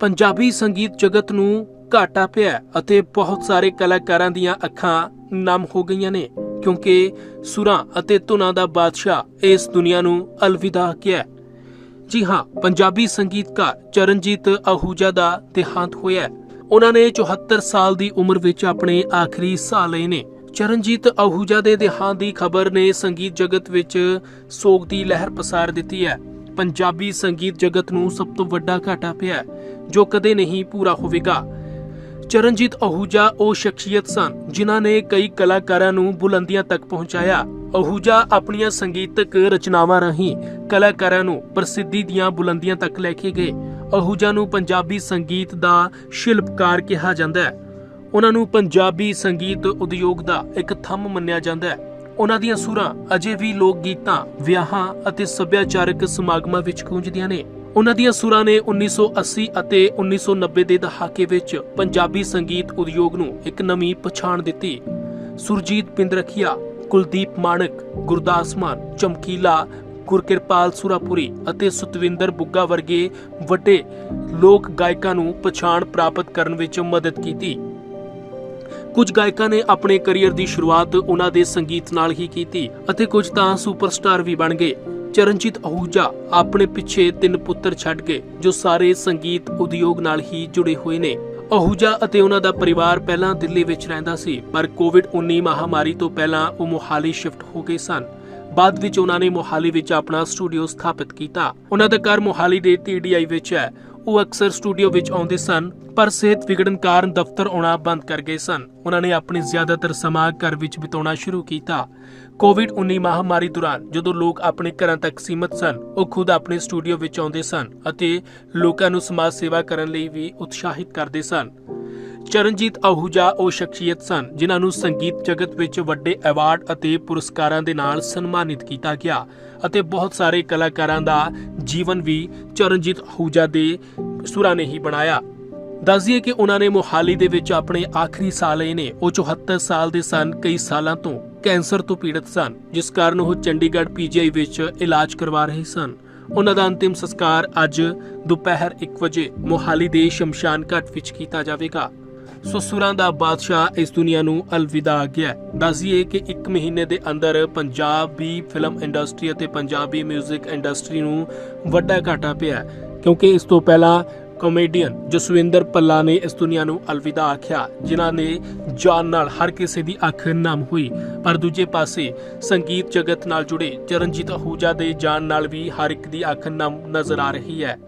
ਪੰਜਾਬੀ ਸੰਗੀਤ ਜਗਤ ਨੂੰ ਘਾਟਾ ਪਿਆ ਅਤੇ ਬਹੁਤ ਸਾਰੇ ਕਲਾਕਾਰਾਂ ਦੀਆਂ ਅੱਖਾਂ ਨਮ ਹੋ ਗਈਆਂ ਨੇ, ਕਿਉਂਕਿ ਸੁਰਾਂ ਅਤੇ ਧੁਨਾਂ ਦਾ ਬਾਦਸ਼ਾਹ ਇਸ ਦੁਨੀਆ ਨੂੰ ਅਲਵਿਦਾ ਕਿਹਾ ਜੀ ਹਾਂ, ਪੰਜਾਬੀ ਸੰਗੀਤਕਾਰ ਚਰਨਜੀਤ ਆਹੂਜਾ ਦਾ ਦੇਹਾਂਤ ਹੋਇਆ ਉਹਨਾਂ ਨੇ 74 ਸਾਲ ਦੀ ਉਮਰ ਵਿੱਚ ਆਪਣੇ ਆਖਰੀ ਸਾਹ ਲਏ ਨੇ। ਚਰਨਜੀਤ ਆਹੂਜਾ ਦੇ ਦੇਹਾਂਤ ਦੀ ਖਬਰ ਨੇ ਸੰਗੀਤ ਜਗਤ ਵਿੱਚ ਸੋਗ ਦੀ ਲਹਿਰ ਪਸਾਰ ਦਿੱਤੀ ਹੈ। ਪੰਜਾਬੀ ਸੰਗੀਤ ਜਗਤ ਨੂੰ ਸਭ ਤੋਂ ਵੱਡਾ ਘਾਟਾ ਪਿਆ ਜੋ ਕਦੇ ਨਹੀਂ ਪੂਰਾ ਹੋਵੇਗਾ। ਚਰਨਜੀਤ ਆਹੂਜਾ ਉਹ ਸ਼ਖਸੀਅਤ ਸਨ, ਜਿਨ੍ਹਾਂ ਨੇ ਕਈ ਕਲਾਕਾਰਾਂ ਨੂੰ ਬੁਲੰਦੀਆਂ ਤੱਕ ਪਹੁੰਚਾਇਆ। ਆਹੂਜਾ ਆਪਣੀਆਂ ਸੰਗੀਤਕ ਰਚਨਾਵਾਂ ਰਾਹੀਂ ਕਲਾਕਾਰਾਂ ਨੂੰ ਪ੍ਰਸਿੱਧੀ ਦੀਆਂ ਬੁਲੰਦੀਆਂ ਤੱਕ ਲੈ ਕੇ ਗਏ। ਆਹੂਜਾ ਨੂੰ ਪੰਜਾਬੀ ਸੰਗੀਤ ਦਾ ਸ਼ਿਲਪਕਾਰ ਕਿਹਾ ਜਾਂਦਾ ਹੈ। ਉਹਨਾਂ ਨੂੰ ਪੰਜਾਬੀ ਸੰਗੀਤ ਉਦਯੋਗ ਦਾ ਇੱਕ ਥੰਮ ਮੰਨਿਆ ਜਾਂਦਾ ਹੈ। ਉਹਨਾਂ ਦੀਆਂ ਸੁਰਾਂ ਅਜੇ ਵੀ ਲੋਕ ਗੀਤਾਂ, ਵਿਆਹਾਂ ਅਤੇ ਸੱਭਿਆਚਾਰਕ ਸਮਾਗਮਾਂ ਵਿੱਚ ਗੂੰਜਦੀਆਂ ਨੇ। ਉਹਨਾਂ ਦੀਆਂ ਸੁਰਾਂ ਨੇ 1980 ਅਤੇ 1990 ਦੇ ਦਹਾਕੇ ਵਿੱਚ ਪੰਜਾਬੀ ਸੰਗੀਤ ਉਦਯੋਗ ਨੂੰ ਇੱਕ ਨਵੀਂ ਪਛਾਣ ਦਿੱਤੀ। ਸੁਰਜੀਤ ਪਿੰਦਰਖੀਆ, ਕੁਲਦੀਪ ਮਾਨਕ ਗੁਰਦਾਸ ਮਾਨ, ਚਮਕੀਲਾ, ਗੁਰਕਿਰਪਾਲ ਸੁਰਾਪੁਰੀ ਅਤੇ ਸੁਤਵਿੰਦਰ ਬੁੱਗਾ ਵਰਗੇ ਵੱਡੇ ਲੋਕ ਗਾਇਕਾਂ ਨੂੰ ਪਛਾਣ ਪ੍ਰਾਪਤ ਕਰਨ ਵਿੱਚ ਮਦਦ ਕੀਤੀ। ਕੁਝ ਗਾਇਕਾਂ ਨੇ ਆਪਣੇ ਕੈਰੀਅਰ ਦੀ ਸ਼ੁਰੂਆਤ ਉਹਨਾਂ ਦੇ ਸੰਗੀਤ ਨਾਲ ਹੀ ਕੀਤੀ ਅਤੇ ਕੁਝ ਤਾਂ ਸੁਪਰਸਟਾਰ ਵੀ ਬਣ ਗਏ। ਚਰਨਜੀਤ ਅਹੂਜਾ ਆਪਣੇ ਪਿੱਛੇ ਤਿੰਨ ਪੁੱਤਰ ਛੱਡ ਗਏ ਜੋ ਸਾਰੇ ਸੰਗੀਤ ਉਦਯੋਗ ਨਾਲ ਹੀ ਜੁੜੇ ਹੋਏ ਨੇ। ਅਹੂਜਾ ਅਤੇ ਉਹਨਾਂ ਦਾ ਪਰਿਵਾਰ ਪਹਿਲਾਂ ਦਿੱਲੀ ਵਿੱਚ ਰਹਿੰਦਾ ਸੀ, ਪਰ ਕੋਵਿਡ-19 ਮਹਾਮਾਰੀ ਤੋਂ ਪਹਿਲਾਂ ਉਹ ਮੋਹਾਲੀ ਸ਼ਿਫਟ ਹੋ ਗਏ ਸਨ। ਬਾਅਦ ਵਿੱਚ ਉਹਨਾਂ ਨੇ ਮੋਹਾਲੀ ਵਿੱਚ ਆਪਣਾ ਸਟੂਡੀਓ ਸਥਾਪਿਤ ਕੀਤਾ। ਉਹਨਾਂ ਦਾ ਘਰ ਮੋਹਾਲੀ ਦੇ TDI ਵਿੱਚ ਹੈ। ਉਹ ਅਕਸਰ ਸਟੂਡੀਓ ਵਿੱਚ ਆਉਂਦੇ ਸਨ, ਪਰ ਸਿਹਤ ਵਿਗੜਨ ਕਾਰਨ ਦਫ਼ਤਰ ਆਉਣਾ ਬੰਦ ਕਰ ਗਏ ਸਨ। ਉਹਨਾਂ ਨੇ ਆਪਣੀ ਜ਼ਿਆਦਾਤਰ ਸਮਾਂ ਘਰ ਵਿੱਚ ਬਿਤਾਉਣਾ ਸ਼ੁਰੂ ਕੀਤਾ। ਕੋਵਿਡ-19 ਮਹਾਮਾਰੀ ਦੌਰਾਨ ਜਦੋਂ ਲੋਕ ਆਪਣੇ ਘਰਾਂ ਤੱਕ ਸੀਮਤ ਸਨ, ਉਹ ਖੁਦ ਆਪਣੇ ਸਟੂਡੀਓ ਵਿੱਚ ਆਉਂਦੇ ਸਨ ਅਤੇ ਲੋਕਾਂ ਨੂੰ ਸਮਾਜ ਸੇਵਾ ਕਰਨ ਲਈ ਵੀ ਉਤਸ਼ਾਹਿਤ ਕਰਦੇ ਸਨ। ਚਰਨਜੀਤ ਆਹੂਜਾ ਉਹ ਸ਼ਖਸੀਅਤ ਸਨ, ਜਿਨ੍ਹਾਂ ਨੂੰ ਸੰਗੀਤ ਜਗਤ ਵਿੱਚ ਵੱਡੇ ਅਵਾਰਡ ਅਤੇ ਪੁਰਸਕਾਰਾਂ ਦੇ ਨਾਲ ਸਨਮਾਨਿਤ ਕੀਤਾ ਗਿਆ ਅਤੇ ਬਹੁਤ ਸਾਰੇ ਕਲਾਕਾਰਾਂ ਦਾ ਜੀਵਨ ਵੀ ਚਰਨਜੀਤ ਆਹੂਜਾ ਦੇ ਸੁਰਾਂ ਨੇ ਹੀ ਬਣਾਇਆ। ਦੱਸਦੀਏ ਕਿ ਉਹਨਾਂ ਨੇ ਮੋਹਾਲੀ ਦੇ ਵਿੱਚ ਆਪਣੇ ਆਖਰੀ ਸਾਲ ਲਏ ਨੇ, ਉਹ 74 ਸਾਲ ਦੇ ਸਨ, ਕਈ ਸਾਲਾਂ ਤੋਂ ਕੈਂਸਰ ਤੋਂ ਪੀੜਤ ਸਨ, ਜਿਸ ਕਾਰਨ ਉਹ ਚੰਡੀਗੜ੍ਹ ਪੀਜੀਆਈ ਵਿੱਚ ਇਲਾਜ ਕਰਵਾ ਰਹੇ ਸਨ। ਉਹਨਾਂ ਦਾ ਅੰਤਿਮ ਸੰਸਕਾਰ ਅੱਜ ਦੁਪਹਿਰ 1 ਵਜੇ ਮੋਹਾਲੀ ਦੇ ਸ਼ਮਸ਼ਾਨ ਘਾਟ ਵਿੱਚ ਕੀਤਾ ਜਾਵੇਗਾ। ਸਸੁਰਾਂ ਦਾ ਬਾਦਸ਼ਾਹ ਇਸ ਦੁਨੀਆ ਨੂੰ ਅਲਵਿਦਾ ਗਿਆ ਦੱਸੀਏ ਕਿ 1 ਮਹੀਨੇ ਦੇ ਅੰਦਰ ਪੰਜਾਬੀ ਫਿਲਮ ਇੰਡਸਟਰੀ ਅਤੇ ਪੰਜਾਬੀ 뮤직 ਇੰਡਸਟਰੀ ਨੂੰ ਵੱਡਾ ਘਾਟਾ ਪਿਆ ਕਿਉਂਕਿ ਇਸ ਤੋਂ ਪਹਿਲਾਂ ਕਾਮੇਡੀਅਨ ਜਸਵਿੰਦਰ ਪੱਲਾ ਨੇ ਇਸ ਦੁਨੀਆ ਨੂੰ ਅਲਵਿਦਾ ਆਖਿਆ, ਜਿਨ੍ਹਾਂ ਨੇ ਜਾਨ ਨਾਲ ਹਰ ਕਿਸੇ ਦੀ ਅੱਖ ਨਮ ਹੋਈ। ਪਰ ਦੂਜੇ ਪਾਸੇ ਸੰਗੀਤ ਜਗਤ ਨਾਲ ਜੁੜੇ ਚਰਨਜੀਤ ਅਹੂਜਾ ਦੇ ਜਾਨ ਨਾਲ ਵੀ ਹਰ ਇੱਕ ਦੀ ਅੱਖ ਨਮ ਨਜ਼ਰ ਆ ਰਹੀ ਹੈ।